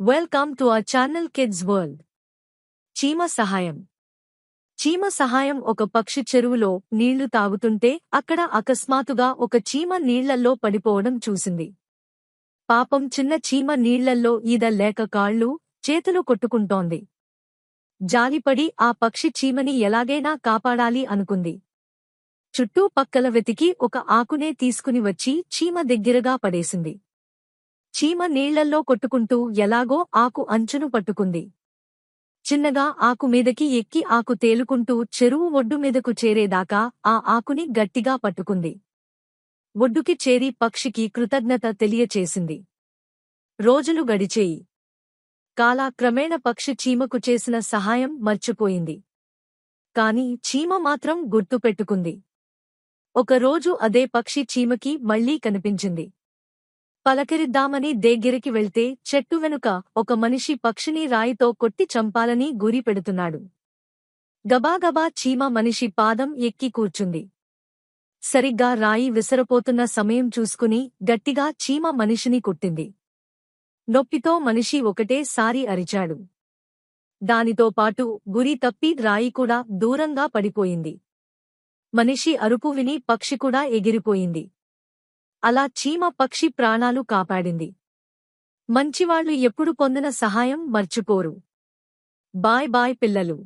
Welcome to our channel kids world చీమ సహాయం. చీమ సహాయం ఒక పక్షి చెరువులో నీళ్ళు తాగుతుంటే అక్కడ అకస్మాతుగా ఒక చీమ నీళ్ళల్లో పడిపోవడం చూసింది. పాపం చిన్న చీమ నీళ్ళల్లో ఈద లేక కాళ్ళు చేతులు కొట్టుకుంటోంది. జాలిపడి ఆ పక్షి చీమని ఎలాగైనా కాపాడాలి అనుకుంది. చుట్టూ పక్కల వెతికి ఒక ఆకునే తీసుకుని వచ్చి చీమ దగ్గరగా పడేసింది. చీమ నీళ్ళల్లో కొట్టుకుంటూ ఎలాగో ఆకు అంచును పట్టుకుంది. చిన్నగా ఆకు మీదకి ఎక్కి ఆకు తేలుకుంటూ చెరువు ఒడ్డు మీదకు చేరేదాకా ఆ ఆకుని గట్టిగా పట్టుకుంది. ఒడ్డుకి చేరి పక్షికి కృతజ్ఞత తెలియచేసింది. రోజులు గడిచేయి. కాలాక్రమేణ పక్షి చీమకు చేసిన సహాయం మర్చిపోయింది. కాని చీమ మాత్రం గుర్తుపెట్టుకుంది. ఒకరోజు అదే పక్షి చీమకి మళ్ళీ కనిపించింది. పలకరిద్దామని దగ్గరికి వెళ్తే చెట్టు వెనుక ఒక మనిషి పక్షిని రాయితో కొట్టి చంపాలని గురి పెడుతున్నాడు. గబాగబా చీమ మనిషి పాదం ఎక్కి కూర్చుంది. సరిగ్గా రాయి విసరపోతున్న సమయం చూసుకుని గట్టిగా చీమ మనిషిని కొట్టింది. నొప్పితో మనిషి ఒకటే సారి అరిచాడు. దానితో పాటు గురి తప్పి రాయి కూడా దూరంగా పడిపోయింది. మనిషి అరుపు విని పక్షి కూడా ఎగిరిపోయింది. అలా చీమ పక్షి ప్రాణాలు కాపాడింది. మంచివాళ్ళు ఎప్పుడు పొందిన సహాయం మర్చిపోరు. బాయ్ బాయ్ పిల్లలు.